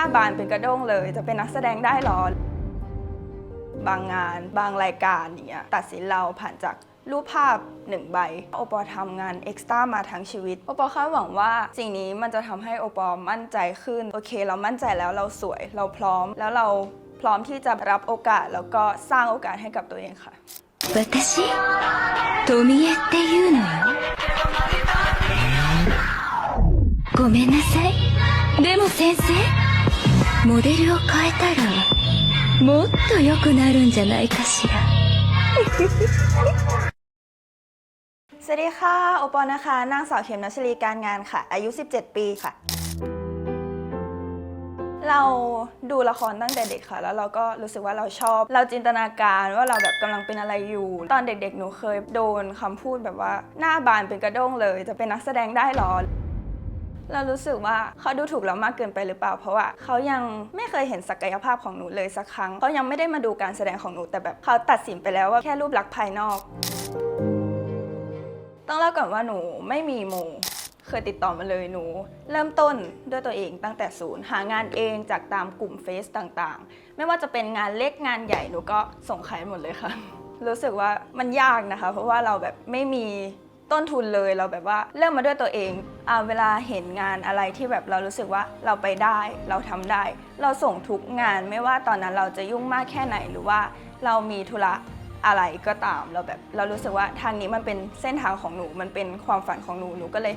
าบานเป็นกระด้งเลย จะเป็นนักแสดงได้หรอ บางงาน บางรายการอย่างเงี้ยตัดสินเราผ่านจากรูปภาพหนึ่งใบ โอปอล์ทำงานเอ็กซ์ต้ามาทั้งชีวิต โอปอล์คาดหวังว่าสิ่งนี้มันจะทำให้โอปอล์มั่นใจขึ้น โอเค เรามั่นใจแล้วเราสวย เราพร้อม แล้วเราพร้อมที่จะรับโอกาสแล้วก็สร้างโอกาสให้กับตัวเองค่ะ 私富江っていうのよごめんなさいでも先生 モデルを変えたらもっと良くなるんじゃないかしら สวัสดีค่ะ โอปอล์นะคะ นางสาวเข็มนัชรีการงานค่ะ อายุ 17 ปีค่ะ เราดูละครตั้งแต่เด็กค่ะ แล้วเราก็รู้สึกว่าเราชอบ เราจินตนาการว่าเราแบบกำลังเป็นอะไรอยู่ ตอนเด็กๆ หนูเคยโดนคำพูดแบบว่าหน้าบานเป็นกระด้งเลย จะเป็นนักแสดงได้หรอ เรารู้สึกว่าเขาดูถูกเรามากเกินไปหรือเปล่า เพราะว่าเขายังไม่เคยเห็นศักยภาพของหนูเลยสักครั้งเขายังไม่ได้มาดูการแสดงของหนูแต่แบบเขาตัดสินไปแล้วว่าแค่รูปลักษณ์ภายนอก ต้องเล่าก่อนว่าหนูไม่มีโมเคยติดต่อมาเลยหนู เริ่มต้นด้วยตัวเองตั้งแต่ศูนย์ หางานเองจากตามกลุ่มเฟซต่างๆ ไม่ว่าจะเป็นงานเล็กงานใหญ่หนูก็ส่งขายหมดเลยค่ะ รู้สึกว่ามันยากนะคะ เพราะว่าเราแบบไม่มี ต้นทุนเลยเราแบบว่าเริ่มมาด้วยตัวเองอเวลาเห็นงานอะไรที่แบบเรารู้สึกว่าเราไปได้เราทำได้ เราส่งทุกงานไม่ว่าตอนนั้นเราจะยุ่งมากแค่ไหนหรือว่าเรามีธุระอะไรก็ตามเราแบบเรารู้สึกว่าทางนี้มันเป็นเส้นทางของหนูมันเป็นความฝันของหนูหนูก็เลย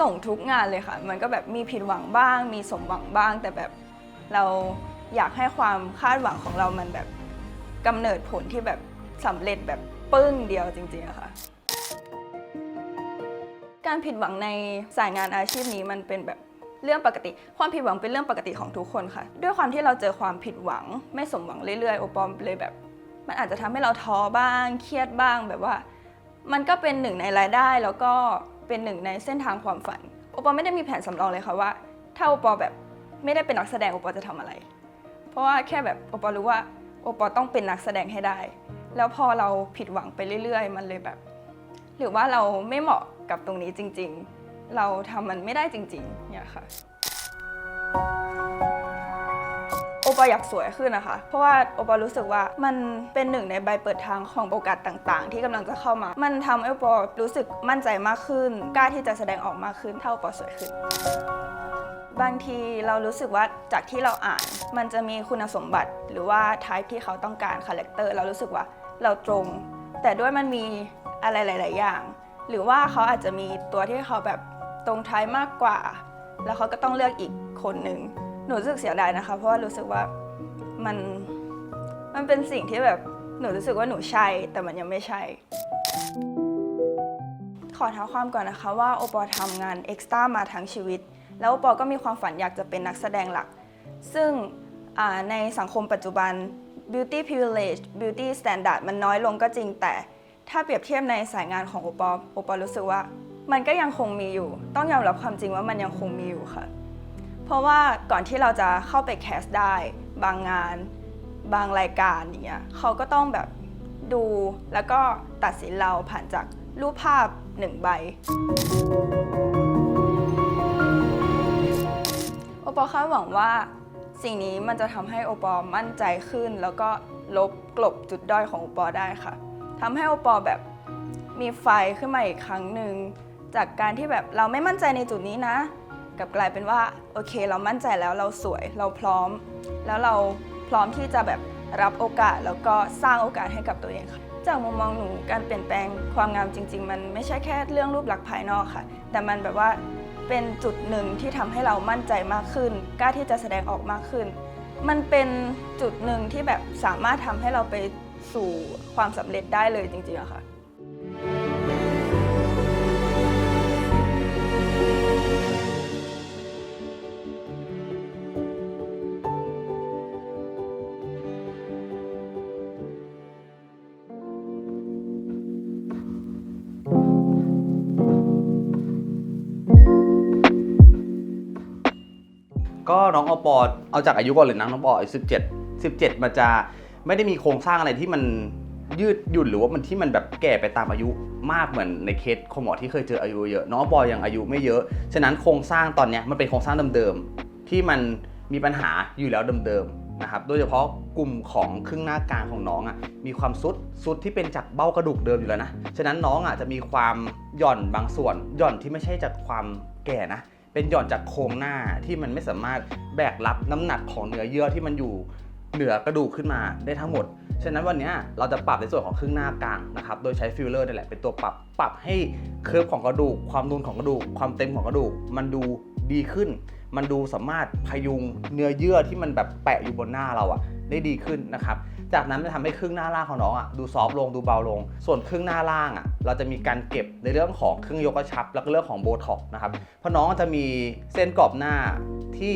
ส่งทุกงานเลยค่ะ มันก็แบบมีผิดหวังบ้าง มีสมหวังบ้าง แต่แบบเราอยากให้ความคาดหวังของเรามันแบบกำเนิดผลที่แบบสำเร็จแบบปึ้งเดียวจริงๆอะค่ะ การผิดหวังในสายงานอาชีพนี้มันเป็นแบบเรื่องปกติ ความผิดหวังเป็นเรื่องปกติของทุกคนค่ะ ด้วยความที่เราเจอความผิดหวัง ไม่สมหวังเรื่อยๆ โอปอมเลยแบบ มันอาจจะทำให้เราท้อบ้าง เครียดบ้างแบบว่า มันก็เป็นหนึ่งในรายได้ แล้วก็เป็นหนึ่งในเส้นทางความฝัน โอปอไม่ได้มีแผนสำรองเลยค่ะว่า ถ้าโอปอแบบไม่ได้เป็นนักแสดงโอปอจะทำอะไร เพราะว่าแค่แบบโอปอรู้ว่าโอปอต้องเป็นนักแสดงให้ได้ แล้วพอเราผิดหวังไปเรื่อย ๆ มันเลยแบบ หรือว่าเราไม่เหมาะกับตรงนี้จริง ๆ เราทำมันไม่ได้จริงๆเนี่ยค่ะ โอปออยากสวยขึ้นนะคะ เพราะว่าโอปอรู้สึกว่ามันเป็นหนึ่งในใบเปิดทางของโอกาสต่างๆ ที่กำลังจะเข้ามา มันทำให้โอปอรู้สึกมั่นใจมากขึ้น กล้าที่จะแสดงออกมากขึ้นถ้าโอปอสวยขึ้นบางทีเรารู้สึกว่าจากที่เราอ่าน มันจะมีคุณสมบัติ หรือว่าทายที่เขาต้องการคาแรคเตอร์เรารู้สึกว่าเราตรง แต่ด้วยมันมี อะไรหลาย ๆ อย่าง หรือว่าเขาอาจจะมีตัวที่เขาแบบตรงท้ายมากกว่า แล้วเขาก็ต้องเลือกอีกคนหนึ่งหนูรู้สึกเสียดายนะคะ เพราะว่ารู้สึกว่ามันมันเป็นสิ่งที่แบบหนูรู้สึกว่าหนูใช่แต่มันยังไม่ใช่ ขอเท้าความก่อนนะคะว่าโอปอทำงานเอ็กซ์ต้ามาทั้งชีวิต แล้วโอปอก็มีความฝันอยากจะเป็นนักแสดงหลัก ซึ่งในสังคมปัจจุบัน beauty privilege beauty standard มันน้อยลงก็จริงแต่ ถ้าเปรียบเทียบในสายงานของโอปอโอปอรู้สึกว่า มันก็ยังคงมีอยู่ ต้องยอมรับความจริงว่ามันยังคงมีอยู่ค่ะ เพราะว่าก่อนที่เราจะเข้าไปแคสได้ บางงาน บางรายการอย่างเงี้ยเขาก็ต้องแบบดูแล้วก็ตัดสินเราผ่านจากรูปภาพหนึ่งใบโอปอล์คาดหวังว่าสิ่งนี้มันจะทำให้โอปอล์มั่นใจขึ้น แล้วก็ลบกลบจุดด้อยของโอปอล์ได้ค่ะ ทำให้โอปอแบบมีไฟขึ้นมาอีกครั้งหนึ่งจากการที่แบบเราไม่มั่นใจในจุดนี้นะ กับกลายเป็นว่าโอเค เรามั่นใจแล้วเราสวยเราพร้อม แล้วเราพร้อมที่จะแบบรับโอกาสแล้วก็สร้างโอกาสให้กับตัวเองค่ะ จากมุมมองหนูการเปลี่ยนแปลงความงามจริง ๆ มันไม่ใช่แค่เรื่องรูปลักษณ์ภายนอกค่ะ แต่มันแบบว่าเป็นจุดหนึ่งที่ทำให้เรามั่นใจมากขึ้น กล้าที่จะแสดงออกมากขึ้น มันเป็นจุดหนึ่งที่แบบสามารถทำให้เราไป สู่ความสำเร็จได้เลยจริงๆอะค่ะ ก็น้องอปอเอาจากอายุก่อนเลยนะน้องปออายุ17 17มันจะ ไม่ได้มีโครงสร้างอะไรที่มันยืดหยุ่นหรือว่ามันที่มันแบบแก่ไปตามอายุมากเหมือนในเคสคุณหมอที่เคยเจออายุเยอะน้องอปอยยังอายุไม่เยอะ ฉะนั้นโครงสร้างตอนนี้มันเป็นโครงสร้างเดิมๆที่มันมีปัญหาอยู่แล้วเดิมๆนะครับโดยเฉพาะกลุ่มของครึ่งหน้ากลางของน้องอะมีความซุดซุดที่เป็นจากเบ้ากระดูกเดิมอยู่แล้วนะฉะนั้นน้องอะจะมีความหย่อนบางส่วนหย่อนที่ไม่ใช่จากความแก่นะเป็นหย่อนจากโครงหน้าที่มันไม่สามารถแบกรับน้ำหนักของเนื้อเยื่อที่มันอยู่ เหนือกระดูกขึ้นมาได้ทั้งหมด ฉะนั้นวันนี้เราจะปรับในส่วนของครึ่งหน้ากลางนะครับ โดยใช้ฟิลเลอร์นี่แหละเป็นตัวปรับ ปรับให้เคิร์ฟของกระดูก ความนูนของกระดูก ความเต็มของกระดูก มันดูดีขึ้น มันดูสามารถพยุงเนื้อเยื่อที่มันแบบแปะอยู่บนหน้าเราอะได้ดีขึ้นนะครับ จากนั้นจะทำให้ครึ่งหน้าล่างของน้องอะดูซอฟต์ลงดูเบาลง ส่วนครึ่งหน้าล่างอะเราจะมีการเก็บในเรื่องของเครื่องยกกระชับ แล้วก็เรื่องของโบท็อกนะครับ เพราะน้องจะมีเส้นกรอบหน้าที่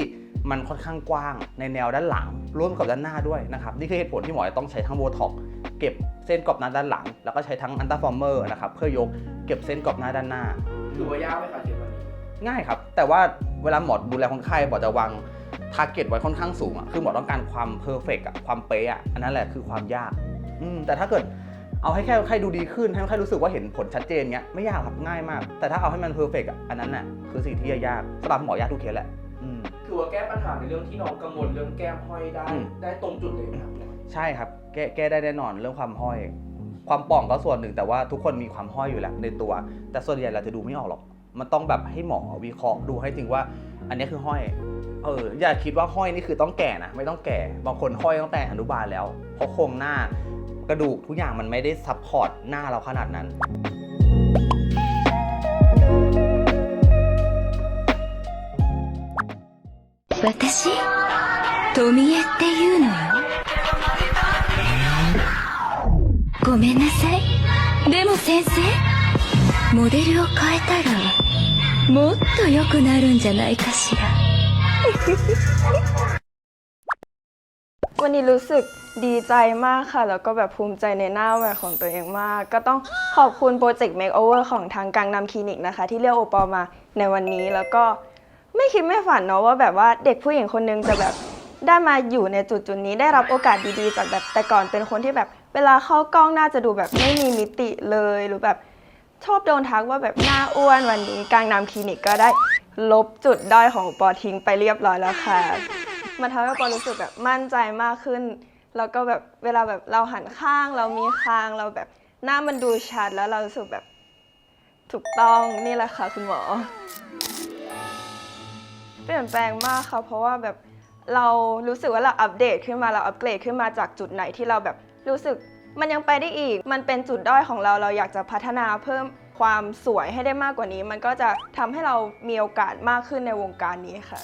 มันค่อนข้างกว้างในแนวด้านหลัง ร่วมกับด้านหน้าด้วยนะครับ นี่คือเหตุผลที่หมอจะต้องใช้ทั้งโบท็อกซ์เก็บเส้นกรอบหน้าด้านหลัง แล้วก็ใช้ทั้งอันตาฟอร์เมอร์นะครับเพื่อยกเก็บเส้นกรอบหน้าด้านหน้าถือว่ายากไหมคะเคสวันนี้ง่ายครับ แต่ว่าเวลาหมอดูแลคนไข้หมอจะวางทาร์เก็ตไว้ค่อนข้างสูงอะคือหมอต้องการความเพอร์เฟกอะความเป๊ะอะอันนั้นแหละคือความยากอืมแต่ถ้าเกิดเอาให้แค่คนไข้ดูดีขึ้น ให้คนไข้รู้สึกว่าเห็นผลชัดเจนเงี้ยไม่ยากครับง่ายมาก แต่ถ้าเอาให้มันเพอร์เฟกอะอันนั้นน่ะคือสิ่งที่ยากสำหรับหมอยากทุกเคสแหละ อืมถือว่าแก้ปัญหาในเรื่องที่น้องกังวลเรื่องแก้มห้อยได้ อืม ได้ตรงจุดเลยไหมครับใช่ครับ แก้แก้ได้แน่นอนเรื่องความห้อย ความป่องก็ส่วนหนึ่งแต่ว่าทุกคนมีความห้อยอยู่แล้วในตัว แต่ส่วนใหญ่เราจะดูไม่ออกหรอก มันต้องแบบให้หมอวิเคราะห์ดูให้จริงว่า อันนี้คือห้อย เอออย่าคิดว่าห้อยนี่คือต้องแก่นะไม่ต้องแก่บางคนห้อยตั้งแต่อนุบาลแล้วเพราะโครงหน้ากระดูกทุกอย่างมันไม่ได้ซัพพอร์ตหน้าเราขนาดนั้น 私富江っていうのよごめんなさいでも先生モデルを変えたらもっと良くなるんじゃないかしら วันนี้รู้สึกดีใจมากค่ะ แล้วก็แบบภูมิใจในหน้าใหม่ของตัวเองมาก ก็ต้องขอบคุณโปรเจกต์ Makeover ของทางกังนำคลินิกนะคะ ที่เรียกโอปอลมาในวันนี้ แล้วก็ ไม่คิดไม่ฝันเนาะว่าแบบว่าเด็กผู้หญิงคนนึงจะแบบได้มาอยู่ในจุดจุดนี้ได้รับโอกาสดีๆจากแบบแต่ก่อนเป็นคนที่แบบ เวลาเข้ากล้องน่าจะดูแบบไม่มีมิติเลยหรือแบบชอบโดนทักว่าแบบหน้าอ้วนวันนี้กลางนำคลินิกก็ได้ลบจุดด้อยของปอทิ้งไปเรียบร้อยแล้วค่ะมันทำให้ปอรู้สึกแบบมั่นใจมากขึ้น แล้วก็แบบเวลาแบบเราหันข้างเรามีคางเราแบบหน้ามันดูชัดแล้วเรารู้สึกแบบถูกต้องนี่แหละค่ะคุณหมอ ปลี่ยนแปลงมากค่ะ เพราะว่าแบบเรารู้สึกว่าเราอัปเดตขึ้นมาเราอัปเกรดขึ้นมาจากจุดไหนที่เราแบบรู้สึกมันยังไปได้อีก มันเป็นจุดด้อยของเราเราอยากจะพัฒนาเพิ่มความสวยให้ได้มากกว่านี้ มันก็จะทำให้เรามีโอกาสมากขึ้นในวงการนี้ค่ะ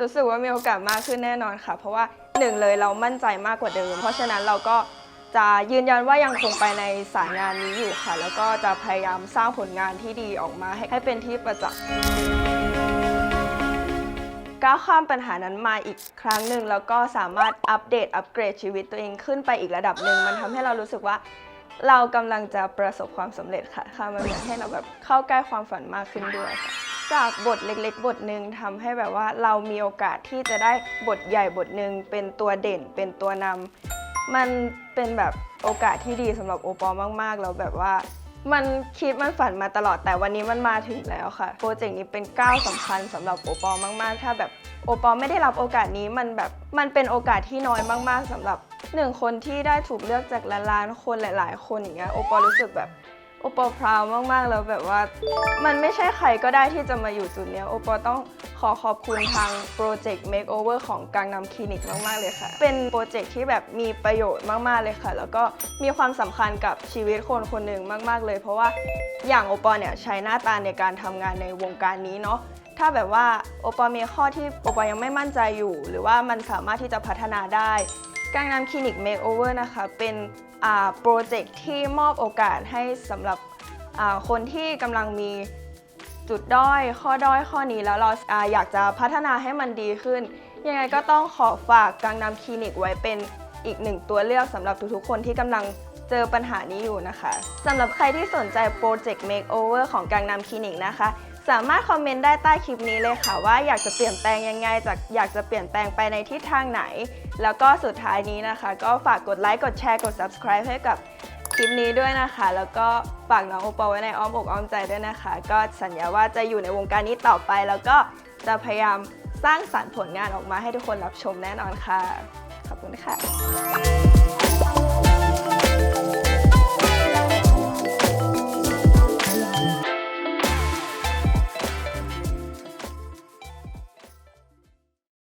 รู้สึกว่ามีโอกาสมากขึ้นแน่นอนค่ะ เพราะว่าหนึ่งเลยเรามั่นใจมากกว่าเดิม เพราะฉะนั้นเราก็จะยืนยันว่ายังคงไปในสายงานนี้อยู่ค่ะ แล้วก็จะพยายามสร้างผลงานที่ดีออกมาให้ให้เป็นที่ประจักษ์ ก้าวข้ามปัญหานั้นมาอีกครั้งหนึ่งแล้วก็สามารถอัปเดตอัปเกรดชีวิตตัวเองขึ้นไปอีกระดับหนึ่งมันทำให้เรารู้สึกว่า เรากำลังจะประสบความสำเร็จค่ะค่ะมันเหมือนให้เราแบบเข้าใกล้ความฝันมากขึ้นด้วยค่ะจากบทเล็กๆ บทหนึ่งทำให้แบบว่าเรามีโอกาสที่จะได้บทใหญ่บทหนึ่งเป็นตัวเด่นเป็นตัวนำมันเป็นแบบโอกาสที่ดีสำหรับโอปอลมากๆแล้วแบบว่า มันคิดมันฝันมาตลอดแต่วันนี้มันมาถึงแล้วค่ะ โปรเจกต์นี้เป็นก้าวสำคัญสำหรับโอปอลมาก ๆ ถ้าแบบโอปอลไม่ได้รับโอกาสนี้มันแบบมันเป็นโอกาสที่น้อยมาก ๆสำหรับหนึ่งคนที่ได้ถูกเลือกจากล้านๆคนหลาย ๆ คนอย่างเงี้ยโอปอลรู้สึกแบบ โอปอลพราวมาก ๆ แล้วแบบว่า มันไม่ใช่ใครก็ได้ที่จะมาอยู่จุดเนี้ยโอปอลต้องขอขอบคุณทางโปรเจกต์ Makeover ของกังนำคลินิกมาก ๆ เลยค่ะ เป็นโปรเจกต์ที่แบบมีประโยชน์มาก ๆ เลยค่ะ แล้วก็มีความสำคัญกับชีวิตคนคนหนึ่งมาก ๆ เลย เพราะว่าอย่างโอปอลเนี่ยใช้หน้าตาในการทำงานในวงการนี้เนาะถ้าแบบว่าโอปอลมีข้อที่โอปอลยังไม่มั่นใจอยู่ หรือว่ามันสามารถที่จะพัฒนาได้การนำคลินิก Makeover นะคะเป็น โปรเจกต์ที่มอบโอกาสให้สำหรับคนที่กำลังมีจุดด้อย ข้อด้อยข้อนี้แล้วเราอาอยากจะพัฒนาให้มันดีขึ้น ยังไงก็ต้องขอฝากกังนำคลินิกไว้เป็นอีกหนึ่งตัวเลือกสำหรับทุกๆคนที่กำลังเจอปัญหานี้อยู่นะคะสำหรับใครที่สนใจโปรเจกต์ Makeover ของกังนำคลินิกนะคะ สามารถคอมเมนต์ได้ใต้คลิปนี้เลยค่ะว่าอยากจะเปลี่ยนแปลงยังไงจากอยากจะเปลี่ยนแปลงไปในทิศทางไหน แล้วก็สุดท้ายนี้นะคะ ก็ฝากกดไลค์กดแชร์กด subscribe ให้กับคลิปนี้ด้วยนะคะ แล้วก็ฝากน้องโอปอลไว้ในอ้อมอกอ้อมใจด้วยนะคะ ก็สัญญาว่าจะอยู่ในวงการนี้ต่อไป แล้วก็จะพยายามสร้างสรรค์ผลงานออกมาให้ทุกคนรับชมแน่นอนค่ะ ขอบคุณค่ะ